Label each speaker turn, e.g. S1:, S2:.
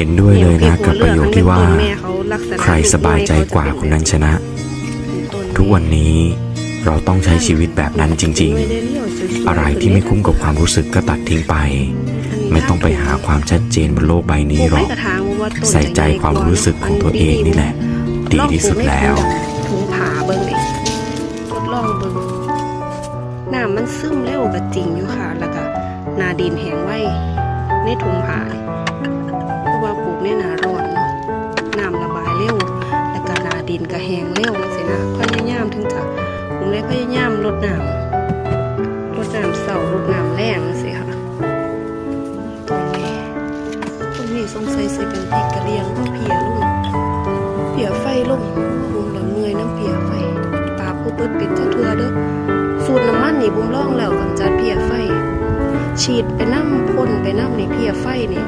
S1: เห็นด้วยเลยนะกับประโยคที่ว่า
S2: ต้นแม่เขาลักษณะ
S1: ใครสบายใจกว่าคนนั้นชนะ ทุกวันนี้เราต้องใช้ชีวิตแบบนั้นจริง ๆ อะไรที่ไม่คุ้มกับความรู้สึกก็ตัดทิ้งไป ไม่ต้องไปหาความชัดเจนบนโลกใบนี้หรอก ใส่ใจความรู้สึกของตัวเองนี่แหละ ดีที่สุดแล้ว
S2: ถุงผ่าเบิ่งเลยทดลองเบิ่งน้ำมันซึมเร็วก็จริงอยู่ค่ะ แล้วก็หนาดินแห้งไว้ในถุงผ่านี่เพรา ดินก็แหงเร็วจังซี่นะพยายามถึงจะผมเลยพยายามลดน้ำลดน้ำเสาลดน้ำแรงจังซี่ค่ะตรงนี้ตรงนี้สงสัยสิเป็นพริกกะเหรี่ยงก็เพียลุงเปียไฟลงบุมละเมื่อยน้ำเปียไฟปาผู้เปิดปิดจะทั่วเด้อสูตรน้ำมันนี่บุมล่องแล้วกำจัดเพียไฟ ฉีดไปน้ำพ่นไปน้ำนี่เพียไฟนี่